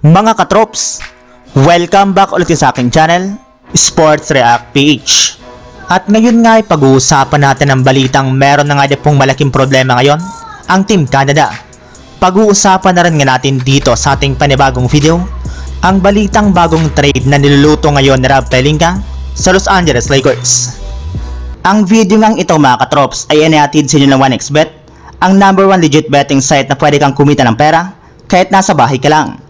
Mga katrops, welcome back ulit sa aking channel, Sports React PH. At ngayon nga ay pag-uusapan natin ang balitang meron na nga pong malaking problema ngayon, ang Team Canada. Pag-uusapan na rin nga natin dito sa ating panibagong video, ang balitang bagong trade na niluluto ngayon ni Rob Pelinka sa Los Angeles Lakers. Ang video ngang ito mga katrops ay inihatid sa inyo ng 1xBet, ang number one legit betting site na pwede kang kumita ng pera kahit nasa bahay ka lang.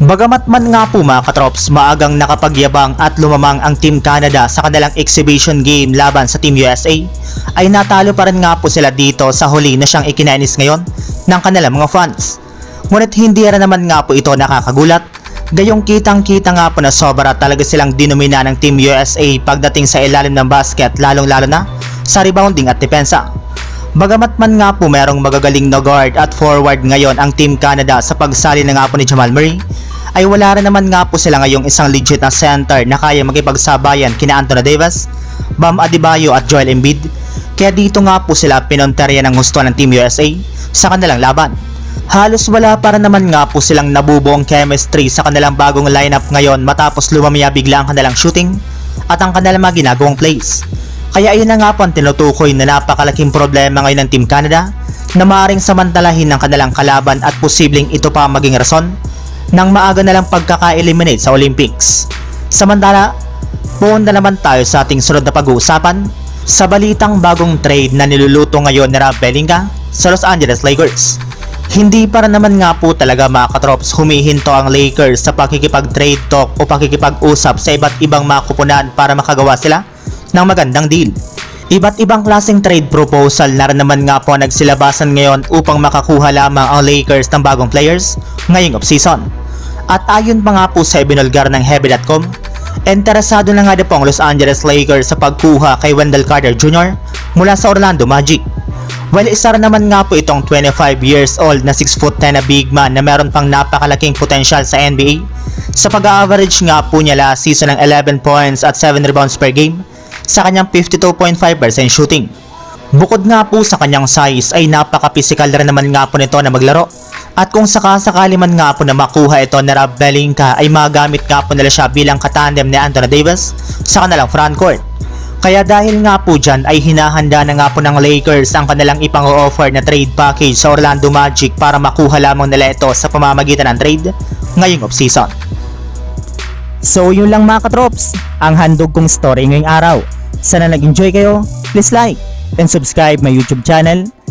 Bagamat man nga po mga katrops, maagang nakapagyabang at lumamang ang Team Canada sa kanilang exhibition game laban sa Team USA, ay natalo pa rin nga po sila dito sa huli na siyang ikinainis ngayon ng kanilang mga fans. Ngunit hindi rin naman nga po ito nakakagulat, gayong kitang kita nga po na sobra talaga silang dinumina ng Team USA pagdating sa ilalim ng basket lalong lalo na sa rebounding at depensa. Bagamat man nga po merong magagaling na guard at forward ngayon ang Team Canada sa pagsali na nga po ni Jamal Murray, ay wala rin naman nga po sila ngayong isang legit na center na kaya makipagsabayan kina Anthony Davis, Bam Adebayo at Joel Embiid. Kaya dito nga po sila pinonterya ng gusto ng Team USA sa kanilang laban. Halos wala para naman nga po silang nabubuong chemistry sa kanilang bagong lineup ngayon matapos lumamaya bigla ang kanilang shooting at ang kanilang mga ginagawang plays. Kaya ayun na nga po ang tinutukoy na napakalaking problema ngayon ng Team Canada na maaaring samantalahin ng kanilang kalaban at posibleng ito pa maging rason ng maaga na lang pagkaka-eliminate sa Olympics. Samantala, pumunta naman tayo sa ating sunod na pag-uusapan sa balitang bagong trade na niluluto ngayon ni Rob Pelinka sa Los Angeles Lakers. Hindi para naman nga po talaga mga katrops humihinto ang Lakers sa pakikipag-trade talk o pakikipag-usap sa iba't ibang mga kupunan para makagawa sila ng magandang deal. Iba't ibang klaseng trade proposal na naman nga po nagsilabasan ngayon upang makakuha lamang ang Lakers ng bagong players ngayong offseason. At ayon pa nga po sa ibinulgar ng Heavy.com, interesado na nga din po ang Los Angeles Lakers sa pagkuha kay Wendell Carter Jr. mula sa Orlando Magic. Well, isa rin naman nga po itong 25 years old na 6 foot 10 na big man na meron pang napakalaking potensyal sa NBA. Sa pag-average nga po niya last season ng 11 points at 7 rebounds per game sa kanyang 52.5% shooting. Bukod nga po sa kanyang size ay napaka-physical rin naman nga po nito na maglaro. At kung sakasakali man nga po na makuha ito ni Rob Pelinka ay magamit nga po nila siya bilang katandem ni Anthony Davis sa kanilang frontcourt. Kaya dahil nga po dyan ay hinahanda na nga po ng Lakers ang kanilang ipang-offer na trade package sa Orlando Magic para makuha lamang nila ito sa pamamagitan ng trade ngayong offseason. So yun lang mga katrops, ang handog kong story ngayong araw. Sana nag-enjoy kayo, please like and subscribe my YouTube channel,